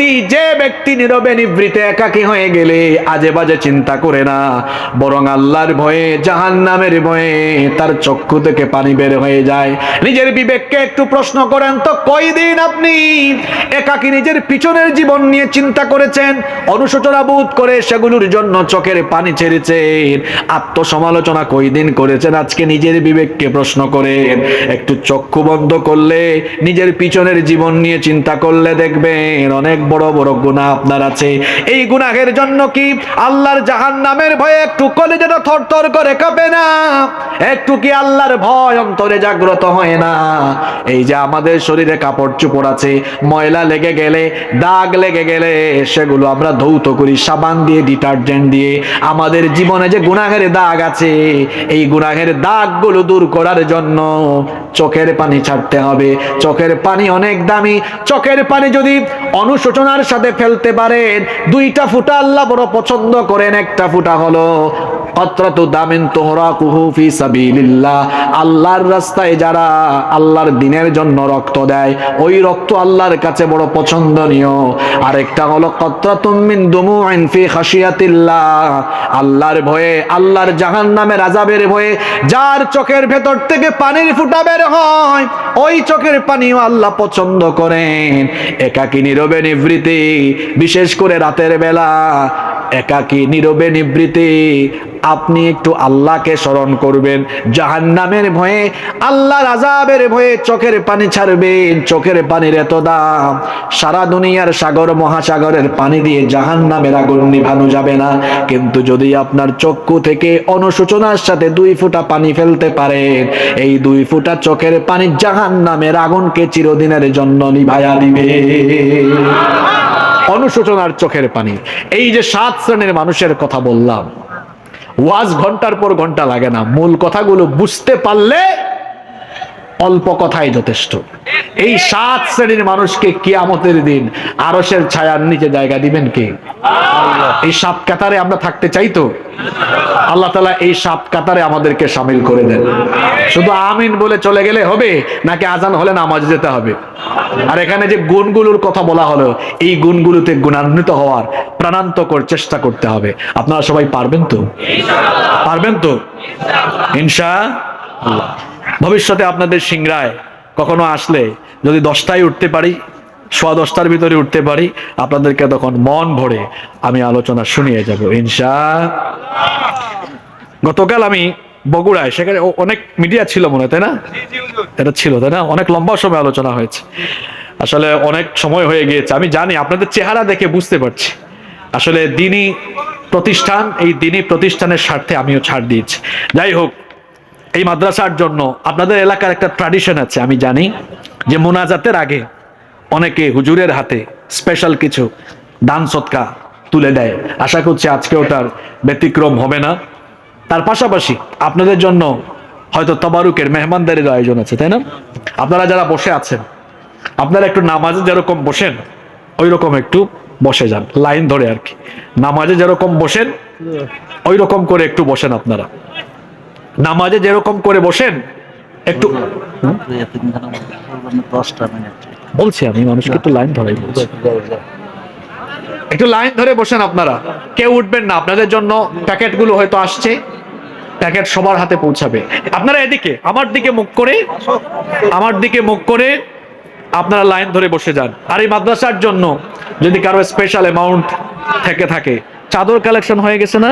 ব্যক্তি যে ব্যক্তি নীরবে নিবৃতে একাকী হয়ে গেলে আজে বাজে চিন্তা করে না। বরং আল্লাহর ভয়ে জাহান নামের ভয়ে তার চক্ষু থেকে পানি বের হয়ে যায়। নিজের বিবেককে একটু প্রশ্ন করেন, তো কয়দিন আপনি একাকী নিজের পিছনের জীবন নিয়ে চিন্তা করেছেন? অনুশোচনা বোধ করে সেগুলোর জন্য চোখের পানি ছেড়েছেন। আত্মসমালোচনা কয়দিন করেছেন? আজকে নিজের বিবেককে প্রশ্ন করেন। একটু চক্ষু বন্ধ করলে, নিজের পিছনের জীবন নিয়ে চিন্তা করলে দেখবেন অনেক বড় বড় গুণা আপনার আছে। এই গুনাহের জন্য কি আল্লাহর জাহান নামের ভয়ে একটু কলেজেটা থরথর করে কাঁপে না? একটু কি আল্লাহর ভয় অন্তরে জাগ্রত হয় না? এই যে আমাদের শরীরে কাপড় চোপড় আছে, ময়লা লেগে গেলে, দাগ লেগে গেলে, সেগুলো আমরা ধৌত করি, সাবান দিয়ে, ডিটারজেন্ট দিয়ে। আমাদের জীবনে যে গুনাহের দাগ আছে, এই গুনাহের দাগগুলো দূর করার জন্য চোখের পানি ছাড়তে হবে। চোখের পানি অনেক দামি। চোখের পানি যদি অনুশোচনার সাথে ফেলতে পারেন, দুইটা ফুটা আল্লাহ বড় পছন্দ করেন, একটা ফুটা হলো কতরাতু দামিন তোহরা কুহু ফি আল্লাহর রাস্তায় যারা আল্লাহর দিনের জন্য রক্ত দেয়, ওই রক্ত আল্লাহর কাছে বড় পছন্দনীয়। আরেকটা হলো কতরাতুম মিন আল্লাহর ভয়ে, আল্লাহর জাহান্নামের আযাবের ভয়ে যার চোখের ভেতর থেকে পানির ফুটা বের হয়, ওই চোখের পানিও আল্লাহ পছন্দ করেন। একাকী নীরবে নিবৃত্তি বিশেষ করে রাতের বেলা। একাকী, নীরবে নিবৃত্তি আপনি একটু আল্লাহকে স্মরণ করবেন। জাহান্নামের ভয়ে, আল্লাহর আজাবের ভয়ে চোখের পানি ছাড়বেন। চোখের পানির এত দাম। সারা দুনিয়ার সাগর, মহাসাগরের পানি দিয়ে জাহান্নামের আগুন নিভানো যাবে না। কিন্তু যদি আপনার চক্ষু থেকে অনুশোচনার সাথে দুই ফোঁটা পানি ফেলতে পারেন, এই দুই ফোঁটা চোখের পানি জাহান্নামের আগুনকে চিরদিনের জন্য নিভায়া দিবে। অনুশোচনার চোখের পানি। এই যে সাত শ্রেণির মানুষের কথা বললাম, ওয়াজ ঘণ্টার পর ঘণ্টা লাগে না। মূল কথাগুলো বুঝতে পারলে অল্প কথাই যথেষ্ট। এই সাত শ্রেণির মানুষকে কিয়ামতের দিন আরসের ছায়ার নিচে জায়গা দিবেন কে? এই সাত কাতারে আমরা থাকতে চাই তো? আল্লাহ তালা এই সাত কাতারে আমাদেরকে সামিল করে দেন। শুধু আমিন বলে চলে গেলে হবে নাকি আজান হলে নামাজ যেতে হবে? আর এখানে যে গুণগুলোর কথা বলা হলো এই গুণগুলোতে গুণান্বিত হওয়ার প্রাণান্তকর চেষ্টা করতে হবে। আপনারা সবাই পারবেন তো? পারবেন তো? ইনশা আল্লাহ ভবিষ্যতে আপনাদের সিংরায় কখনো আসলে যদি দশটায় উঠতে পারি, সোয়া দশটার ভিতরে উঠতে পারি, আপনাদেরকে তখন মন ভরে আমি আলোচনা শুনিয়ে যাব ইনশা গতকাল আমি বগুড়ায়, সেখানে অনেক মিডিয়া ছিল মনে হয়, তাই না? এটা ছিল, তাই না? অনেক লম্বা সময় আলোচনা হয়েছে। আসলে অনেক সময় হয়ে গিয়েছে। আমি জানি, আপনাদের চেহারা দেখে বুঝতে পারছি। আসলে দিনই প্রতিষ্ঠান, এই দিনই প্রতিষ্ঠানের স্বার্থে আমিও ছাড় দিয়েছি। যাই হোক এই মাদ্রাসার জন্য আপনাদের এলাকার একটা ট্র্যাডিশন আছে, আমি জানি, যে মোনাজাতের আগে অনেকে হুজুরের হাতে স্পেশাল কিছু দান সৎকা তুলে দেয়। আশা করছি আজকে ওটার ব্যতিক্রম হবে না। তার পাশাপাশি আপনাদের জন্য হয়তো তবারুকের মেহমানদারির আয়োজন আছে, তাই না? আপনারা যারা বসে আছেন, আপনারা একটু নামাজে যেরকম বসেন ওই রকম একটু বসে যান, লাইন ধরে আর কি। নামাজে যেরকম বসেন ওই রকম করে একটু বসেন আপনারা। নামাজে যেরকম করে বসেন একটু বলছি আমি মানুষকে একটু লাইন ধরাই বলছি। একটু লাইন ধরে বসেন আপনারা। কেউ উঠবেন না আপনাদের জন্য প্যাকেটগুলো হয়তো আসছে। প্যাকেট সবার হাতে পৌঁছাবে। আপনারা এদিকে আমার দিকে মুখ করে আমার দিকে মুখ করে আপনারা লাইন ধরে বসে যান। আর এই মাদ্রাসার জন্য যদি কারও স্পেশাল অ্যামাউন্ট থেকে থাকে চাদর কালেকশন হয়ে গেছে না?